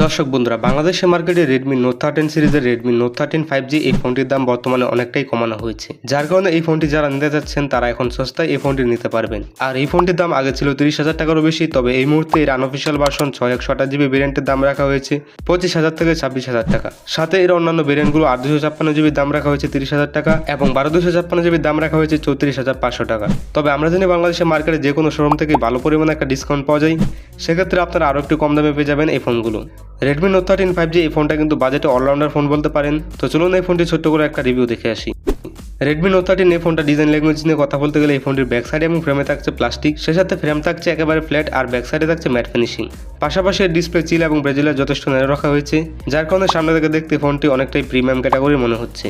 দর্শক বন্ধুরা, বাংলাদেশের মার্কেটে রেডমি নোট থার্টিন সিরিজের Redmi note thirteen five G এই ফোনটির দাম বর্তমানে অনেকটাই কমানো হয়েছে। যার কারণে এই ফোনটি যারা নিতে যাচ্ছেন, তারা এখন সস্তায় এই ফোনটি নিতে পারবেন। আর এই ফোনটির দাম আগে ছিল তিরিশ হাজার টাকারও বেশি, তবে এই মুহূর্তে এর আনঅফিসিয়াল ভার্সন ছয় একশো আঠাশ জিবি ভেরিয়েন্টের দাম রাখা হয়েছে পঁচিশ হাজার থেকে ছাব্বিশ হাজার টাকা। সাথে এর অন্যান্য ভেরিয়েন্টগুলো আট দুশো ছাপ্পান্ন জিবির দাম রাখা হয়েছে তিরিশ হাজার টাকা এবং বারো দুশো ছাপ্পান্ন জিবির দাম রাখা হয়েছে চৌত্রিশ হাজার পাঁচশো টাকা। তবে আমরা জানি বাংলাদেশের মার্কেটে যে কোনো শোরুম থেকে ভালো পরিমাণে একটা ডিসকাউন্ট পাওয়া যায়। সেক্ষেত্রে আপনারা আরও একটু কম দামে পেয়ে যাবেন এই ফোনগুলো। Redmi note thirteen five G এই ফোনটা কিন্তু বাজেটে অলরাউন্ডার ফোন বলতে পারেন। তো চলুন এই ফোনটি ছোট্ট করে একটা রিভিউ দেখে আসি। রেডমি নোট থার্টিন এই ফোনটা ডিজাইন ল্যাঙ্গুয়েজ নিয়ে কথা বলতে গেলে এই ফোনটির ব্যাক সাইড এবং ফ্রেমে থাকছে প্লাস্টিক সে সাথে ফ্রেম থাকছে একেবারে ফ্ল্যাট আর ব্যাক সাইডে থাকছে ম্যাট ফিনিশিং পাশাপাশি ডিসপ্লে চিল এবং ব্রেজিলার যথেষ্ট নেড়ে রাখা হয়েছে, যার কারণে সামনে থেকে দেখতে ফোনটি অনেকটাই প্রিমিয়াম ক্যাটাগরি মনে হচ্ছে।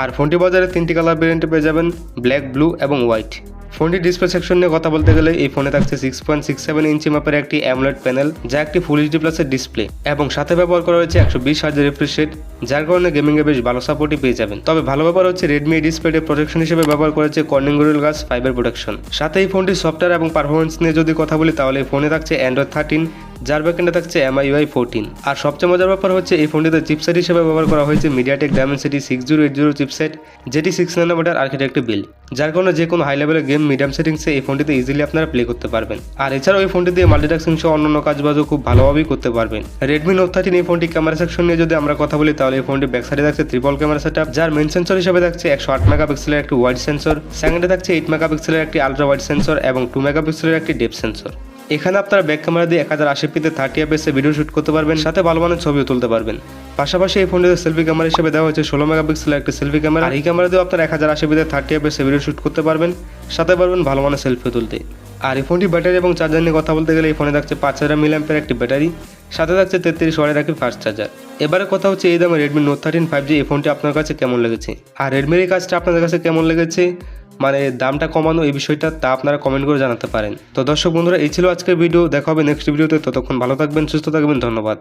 আর ফোনটি বাজারে তিনটি কালার ভেরিয়েন্টে পেয়ে যাবেন ব্ল্যাক ব্লু এবং হোয়াইট ফোনটি ডিসপ্লে সেকশন নিয়ে কথা বলতে গেলে এই ফোনে থাকছে six point six seven inch মাপের একটি অ্যামলেট প্যানেল যা একটি ফুল এইচডি প্লাসের ডিসপ্লে এবং সাথে ব্যবহার করা হয়েছে একশো বিশ হাজার রিফ্রেশ রেট যার কারণে গেমিংয়ে বেশ ভালো সাপোর্টই পেয়ে যাবেন। তবে ভালো ব্যাপার হচ্ছে রেডমি ডিসপ্লেটে প্রোটেকশন হিসেবে ব্যবহার করেছে কর্নিং গোরেল গাছ ফাইবার প্রোটেকশন সাথে এই ফোনটির সফটওয়্যার এবং পারফরমেন্স নিয়ে যদি কথা বলি, তাহলে ফোনে থাকছে অ্যান্ড্রয়েড থার্টিন যার ব্যাকেন্ডে থাকছে এমআইউআই ফোরটিন আর সবচেয়ে মজার ব্যাপার হচ্ছে, এই ফোনটিতে চিপসেট হিসেবে ব্যবহার করা হয়েছে MediaTek Dimensity six zero eight zero chipset যেটি সিক্স নাইনোমিটার আর্কিটেক্ট বিল্ড যার কারণে যে কোনো হাই লেভেলের গেম মিডিয়াম সেটিংসে এই ফোনটিতে ইজিলি আপনারা প্লে করতে পারবেন। আর এছাড়াও এই ফোনটি দিয়ে মাল্টিটাস্কিং সহ অন্যান্য কাজবাজও খুব ভালোভাবেই করতে পারবেন। রেডমি নোট থার্টিন এই ফোনটি ক্যামেরা সেকশন নিয়ে যদি আমরা কথা বলি, তাহলে এই ফোনটি ব্যাক সাইডে থাকছে ত্রিপল ক্যামেরা সেট যার মেন সেন্সর হিসেবে থাকছে একশো আট মেগাপিক্সেলের একটি ওয়াইড সেন্সর সেকেন্ডে থাকছে এইট মেগাপিক্সেলের একটি আলট্রা ওয়াইড সেন্সর এবং টু মেগাপিক্সেলের একটি ডেপ সেন্সর এখানে আপনারা ব্যাক ক্যামেরা দিয়ে এক হাজার আশি পিতে থার্টি এফএসে ভিডিও শুট করতে পারবেন, সাথে ভালো মানের ছবিও তুলতে পারবেন। পাশাপাশি এই ফোনটিতে সেলফি ক্যামেরা হিসেবে দেওয়া হয়েছে ষোলো মেগাপিক্সেলের একটি সেলফি ক্যামেরা আর এই ক্যামেরা দিয়েও আপনারা এক হাজার আশি পিতে থার্টি এফএসে ভিডিও শুট করতে পারবেন, সাথে পারবেন ভালো মানের সেলফি তুলতে। আর এই ফোনটি ব্যাটারি এবং চার্জার নিয়ে কথা বলতে গেলে এই ফোনে থাকছে পাঁচ হাজার মিল মিলিয়াম্পের একটি ব্যাটারি সাথে থাকছে তেত্রিশ ওয়াটের একটি ফাস্ট চার্জার এবারে কথা হচ্ছে এই দামে Redmi note thirteen five G এই ফোনটি আপনার কাছে কেমন লেগেছে? আর রেডমির এই কাজটা আপনাদের কাছে কেমন লেগেছে? মানে দামটা কমানো এই বিষয়টা তা আপনারা কমেন্ট করে জানাতে পারেন। তো দর্শক বন্ধুরা, এই ছিল আজকের ভিডিও দেখা হবে নেক্সট ভিডিওতে ততক্ষণ ভালো থাকবেন, সুস্থ থাকবেন, ধন্যবাদ।